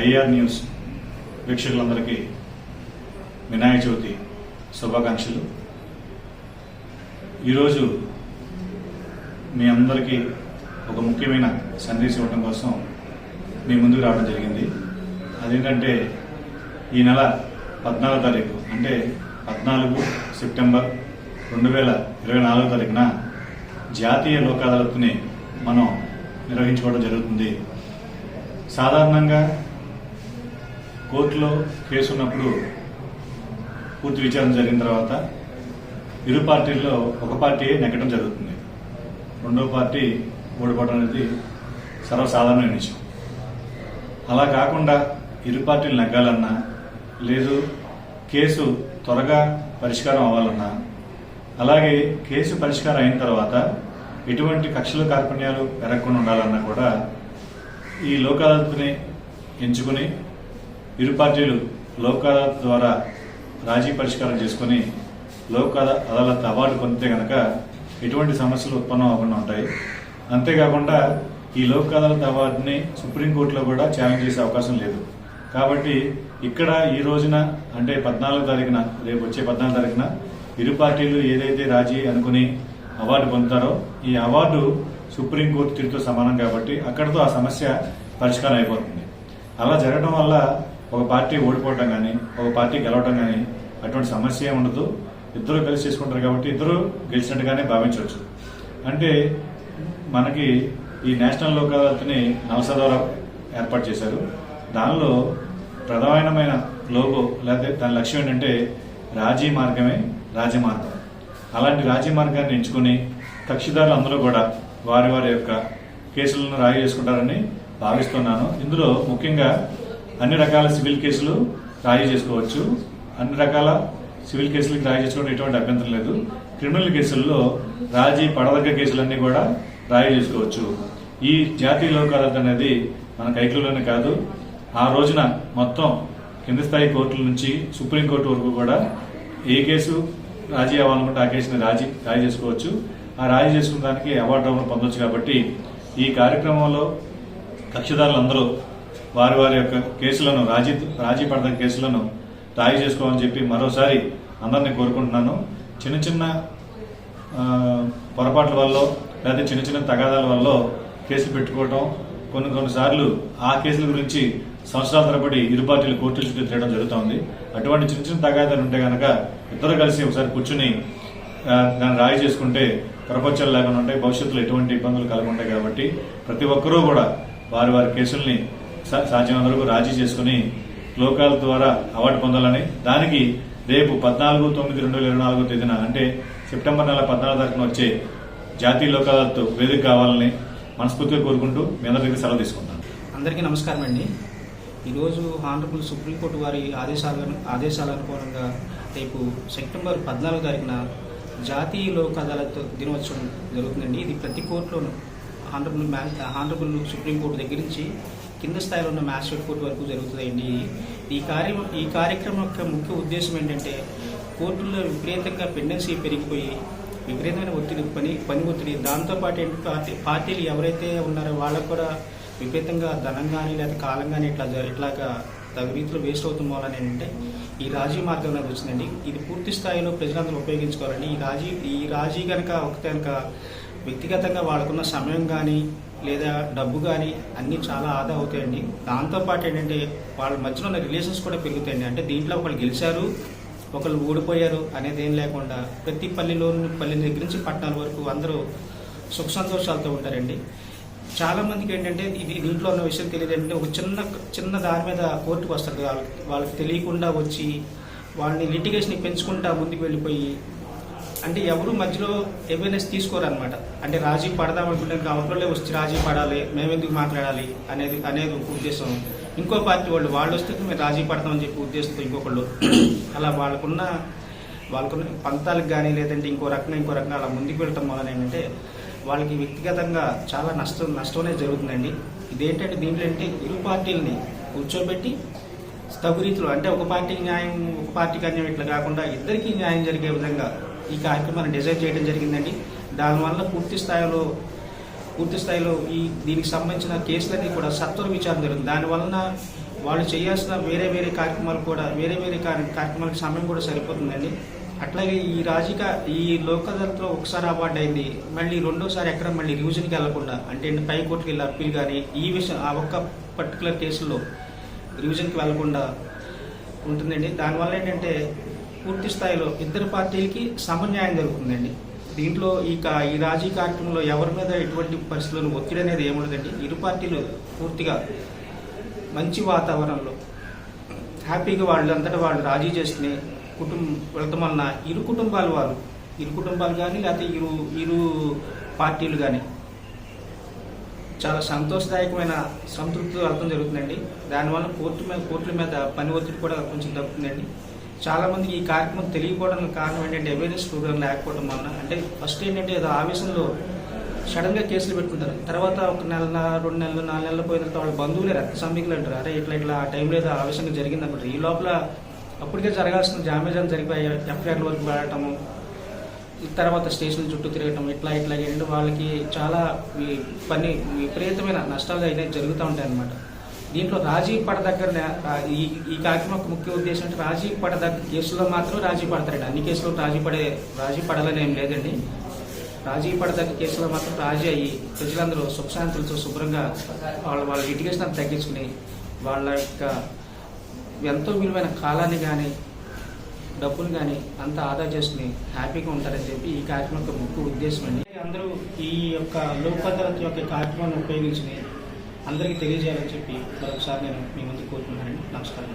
IR news వీక్షకులందరికీ వినాయక చవితి శుభాకాంక్షలు. ఈరోజు మీ అందరికీ ఒక ముఖ్యమైన సందేశం ఇవ్వడం కోసం మీ ముందుకు రావడం జరిగింది. అదేంటంటే ఈ నెల పద్నాలుగో తారీఖు అంటే పద్నాలుగు సెప్టెంబర్ రెండు వేల ఇరవై నాలుగో తారీఖున జాతీయ లోక్ అదాలత్ని మనం నిర్వహించుకోవడం జరుగుతుంది. సాధారణంగా కోర్టులో కేసు ఉన్నప్పుడు పూర్తి విచారణ జరిగిన తర్వాత ఇరు పార్టీల్లో ఒక పార్టీ నెగ్గడం జరుగుతుంది. రెండో పార్టీ ఓడిపోవడం అనేది సర్వసాధారణమైన విషయం. అలా కాకుండా ఇరు పార్టీలు నెగ్గాలన్నా లేదు కేసు త్వరగా పరిష్కారం అవ్వాలన్నా అలాగే కేసు పరిష్కారం అయిన తర్వాత ఎటువంటి కక్షలు కార్పణ్యాలు పెరగకుండా ఉండాలన్నా కూడా ఈ లోక్ ఎంచుకుని ఇరు పార్టీలు లోక్ అదాలత్ ద్వారా రాజీ పరిష్కారం చేసుకుని లోక్ అదాలత్ అవార్డు పొందితే గనక ఎటువంటి సమస్యలు ఉత్పన్నం అవ్వకుండా ఉంటాయి. అంతేకాకుండా ఈ లోక్ అదాలత్ అవార్డుని సుప్రీంకోర్టులో కూడా ఛాలెంజ్ చేసే అవకాశం లేదు. కాబట్టి ఇక్కడ ఈ రోజున అంటే పద్నాలుగు తారీఖున రేపు వచ్చే పద్నాలుగు తారీఖున ఇరు పార్టీలు ఏదైతే రాజీ అనుకుని అవార్డు పొందుతారో ఈ అవార్డు సుప్రీంకోర్టు తీరుతో సమానం కాబట్టి అక్కడితో ఆ సమస్య పరిష్కారం అయిపోతుంది. అలా జరగడం వల్ల ఒక పార్టీ ఓడిపోవటం కానీ ఒక పార్టీ గెలవటం కానీ అటువంటి సమస్య ఉండదు. ఇద్దరు కలిసి చేసుకుంటారు కాబట్టి ఇద్దరు గెలిచినట్టుగానే భావించవచ్చు. అంటే మనకి ఈ నేషనల్ లోక్ అదాలత్ని నలస ద్వారా ఏర్పాటు చేశారు. దానిలో ప్రధానమైన లోగో లేకపోతే దాని లక్ష్యం ఏంటంటే రాజీ మార్గమే రాజమార్గం. అలాంటి రాజీ మార్గాన్ని ఎంచుకుని కక్షిదారులు అందరూ కూడా వారి వారి యొక్క కేసులను రాయి చేసుకుంటారని భావిస్తున్నాను. ఇందులో ముఖ్యంగా అన్ని రకాల సివిల్ కేసులు రాజీ చేసుకోవచ్చు. అన్ని రకాల సివిల్ కేసులకు రాజీ చేసుకోవడం ఎటువంటి అభ్యంతరం లేదు. క్రిమినల్ కేసుల్లో రాజీ పడదగ్గ కేసులన్నీ కూడా రాజీ చేసుకోవచ్చు. ఈ జాతీయ లోక్ అదాలత్ అనేది మన కైకుల్లోనే కాదు. ఆ రోజున మొత్తం కింద స్థాయి కోర్టుల నుంచి సుప్రీంకోర్టు వరకు కూడా ఏ కేసు రాజీ అవ్వాలనుకుంటే ఆ కేసుని రాజీ రాజీ చేసుకోవచ్చు. ఆ రాజీ చేసుకున్న దానికి అవార్డు పొందొచ్చు కాబట్టి ఈ కార్యక్రమంలో కక్షిదారులందరూ వారి వారి యొక్క కేసులను రాజీ రాజీ పడత కేసులను రాజీ చేసుకోవాలని చెప్పి మరోసారి అందరినీ కోరుకుంటున్నాను. చిన్న చిన్న పొరపాట్ల వల్ల లేదా చిన్న చిన్న తగాదాల వల్ల కేసులు పెట్టుకోవటం కొన్ని కొన్నిసార్లు ఆ కేసుల గురించి సంవత్సరాల తరబడి ఇరు పార్టీలు కోర్టుల చుట్టూ తిరగడం జరుగుతోంది. అటువంటి చిన్న చిన్న తగాదాలు ఉంటే కనుక ఇద్దరు కలిసి ఒకసారి కూర్చుని దాన్ని రాయి చేసుకుంటే ప్రపంచాలు లేకుండా ఉంటాయి భవిష్యత్తులో ఎటువంటి ఇబ్బందులు కలగఉంటాయి కాబట్టి ప్రతి ఒక్కరూ కూడా వారి వారి కేసుల్ని సా- వరకు రాజీ చేసుకుని లోకాల ద్వారా అవార్డు పొందాలని. దానికి రేపు పద్నాలుగు తొమ్మిది రెండు వేల ఇరవై నాలుగో తేదీన అంటే సెప్టెంబర్ నెల పద్నాలుగు తారీఖున వచ్చే జాతీయ లోకాలతో వేదిక కావాలని మనస్ఫూర్తిగా కోరుకుంటూ మీ అందరి దగ్గర సెలవు తీసుకుంటాను అందరికీ నమస్కారం అండి. ఈరోజు ఆనరబుల్ సుప్రీంకోర్టు వారి ఆదేశాల ఆదేశాల అనుగుణంగా రేపు సెప్టెంబర్ పద్నాలుగు తారీఖున జాతీయ లోక్ అదాలత్ దినోత్సవం జరుగుతుందండి. ఇది ప్రతి కోర్టులోనూ ఆనరబుల్ మ్యా ఆనరబుల్ సుప్రీంకోర్టు దగ్గర నుంచి కింద స్థాయిలో ఉన్న మ్యాజిస్ట్రేట్ కోర్టు వరకు జరుగుతుందండి. ఈ కార్యం ఈ కార్యక్రమం యొక్క ముఖ్య ఉద్దేశం ఏంటంటే కోర్టుల్లో విపరీతంగా పెండెన్సీ పెరిగిపోయి విపరీతమైన ఒత్తిడి పని పని ఒత్తిడి. దాంతోపాటు ఏంటి పార్టీ పార్టీలు ఎవరైతే ఉన్నారో వాళ్ళకు కూడా విపరీతంగా ధనం కానీ లేదా కాలం కానీ ఇట్లా ఇట్లాగా తగు రీతిలో వేస్ట్ అవుతుంది వలన ఏంటంటే ఈ రాజీ మార్గం అనేది వచ్చిందండి. ఇది పూర్తి స్థాయిలో ప్రజలందరూ ఉపయోగించుకోవాలండి. ఈ రాజీ ఈ రాజీ కనుక ఒకటి కనుక వ్యక్తిగతంగా వాళ్ళకున్న సమయం కానీ లేదా డబ్బు కానీ అన్నీ చాలా ఆదా అవుతాయండి. దాంతోపాటు ఏంటంటే వాళ్ళ మధ్యలో ఉన్న రిలేషన్స్ కూడా పెరుగుతాయండి. అంటే దీంట్లో ఒకళ్ళు గెలిచారు ఒకళ్ళు ఓడిపోయారు అనేది ఏం లేకుండా ప్రతి పల్లెలో పల్లె దగ్గర నుంచి పట్టణాల వరకు అందరూ సుఖ సంతోషాలతో ఉంటారండి. చాలా మందికి ఏంటంటే ఇది దీంట్లో ఉన్న విషయం తెలియదు. ఏంటంటే ఒక చిన్న చిన్న దాని మీద కోర్టుకు వస్తారు. వాళ్ళకి వాళ్ళకి తెలియకుండా వచ్చి వాళ్ళని లిటిగేషన్ పెంచుకుంటా ముందుకు వెళ్ళిపోయి అంటే ఎవరు మధ్యలో అవేర్నెస్ తీసుకోరనమాట అంటే రాజీ పడదాం అనుకుంటే అవతలే వచ్చి రాజీ పడాలి మేమెందుకు మాట్లాడాలి అనేది అనేది ఒక ఉద్దేశం. ఇంకో పార్టీ వాళ్ళు వాళ్ళు వస్తే మేము రాజీ పడతామని చెప్పి ఉద్దేశంతో ఇంకొకళ్ళు. అలా వాళ్ళకున్న వాళ్ళకున్న పంతాలకు కానీ లేదంటే ఇంకో రకంగా ఇంకో రకంగా అలా ముందుకు వెళ్ళటం వలన ఏంటంటే వాళ్ళకి వ్యక్తిగతంగా చాలా నష్టం నష్టం అనేది జరుగుతుందండి. ఇదేంటంటే దీంట్లో అంటే ఇరు పార్టీలని కూర్చోబెట్టి తగు రీతిలో అంటే ఒక పార్టీకి న్యాయం ఒక పార్టీకి అన్యాయం ఇట్లా కాకుండా ఇద్దరికీ న్యాయం జరిగే విధంగా ఈ కార్యక్రమాన్ని డిజైన్ చేయడం జరిగిందండి. దానివల్ల పూర్తి స్థాయిలో పూర్తి స్థాయిలో ఈ దీనికి సంబంధించిన కేసులన్నీ కూడా సత్వర విచారణ జరుగుతుంది. దానివలన వాళ్ళు చేయాల్సిన వేరే వేరే కార్యక్రమాలు కూడా వేరే వేరే కార్య- కార్యక్రమాలకు సమయం కూడా సరిపోతుందండి. అట్లాగే ఈ రాజకీయ ఈ లోకదళతో ఒకసారి అవార్డు అయింది. మళ్ళీ రెండోసారి ఎక్కడ మళ్ళీ రివిజన్కి వెళ్ళకుండా అంటే పై కోర్టుకి వెళ్ళి అప్పీల్ కానీ ఈ విషయం ఆ ఒక్క పర్టికులర్ కేసులో రివిజన్కి వెళ్ళకుండా ఉంటుందండి. దానివల్ల ఏంటంటే పూర్తి స్థాయిలో ఇద్దరు పార్టీలకి సమన్యాయం జరుగుతుందండి. దీంట్లో ఇక ఈ రాజీ కార్యక్రమంలో ఎవరి మీద ఎటువంటి పరిస్థితులను ఒత్తిడి అనేది ఏముండదండి ఇరు పార్టీలు పూర్తిగా మంచి వాతావరణంలో హ్యాపీగా వాళ్ళు అంతటా వాళ్ళు రాజీ చేసుకుని కుటుంబం వెళ్ళటం వలన ఇరు కుటుంబాలు వాళ్ళు ఇరు కుటుంబాలు కానీ లేకపోతే ఇరు ఇరు పార్టీలు కానీ చాలా సంతోషదాయకమైన సంతృప్తి అర్థం జరుగుతుందండి. దానివల్ల కోర్టు మీద కోర్టుల మీద పని ఒత్తిడి కూడా కొంచెం తగ్గుతుందండి. చాలా మందికి ఈ కార్యక్రమం తెలియకపోవడానికి కారణం ఏంటంటే అవేర్నెస్ ప్రోగ్రామ్ లేకపోవడం వలన. అంటే ఫస్ట్ ఏంటంటే ఏదో ఆవేశంలో సడన్గా కేసులు పెట్టుకుంటారు. తర్వాత ఒక నెల రెండు నెలలు నాలుగు నెలలు పోయిన తర్వాత వాళ్ళ బంధువులే రక్త సంబికులు అంటారు. అరే ఇట్లా ఇట్లా ఆ టైంలో ఏదో ఆవేశంగా జరిగింది అనుకుంటారు. ఈ లోపల అప్పటికే జరగాల్సిన జామేజాలు జరిగిపోయి ఎఫ్ఐఆర్ వరకు వెళ్ళటము తర్వాత స్టేషన్ చుట్టూ తిరగటం ఇట్లా ఇట్లా ఏంటంటే వాళ్ళకి చాలా పని విపరీతమైన నష్టాలు అయితే జరుగుతూ ఉంటాయి అన్నమాట దీంట్లో రాజీ పడదగ్గర ఈ ఈ కార్యక్రమం యొక్క ముఖ్య ఉద్దేశం అంటే రాజీ పడదగ్గ కేసులో మాత్రం రాజీ పడతారండి. అన్ని కేసులు రాజీ పడే రాజీ పడాలని ఏం లేదండి రాజీ పడదగ్గ కేసులో మాత్రం రాజీ అయ్యి ప్రజలందరూ సుఖశాంతులతో శుభ్రంగా వాళ్ళ వాళ్ళ లిటిగేషన్ అంత తగ్గించుకుని వాళ్ళ యొక్క ఎంతో విలువైన కాలాన్ని కానీ డబ్బులు కానీ అంతా ఆదా చేసుకుని హ్యాపీగా ఉంటారని చెప్పి ఈ కార్యక్రమం యొక్క ముఖ్య ఉద్దేశం అండి. అందరూ ఈ యొక్క లోక్ అదాలత్ యొక్క కార్యక్రమాన్ని ఉపయోగించుకుని అందరికీ తెలియజేయాలని చెప్పి మరొకసారి నేను మీ ముందు కోరుకుంటున్నానండి. నమస్కారం.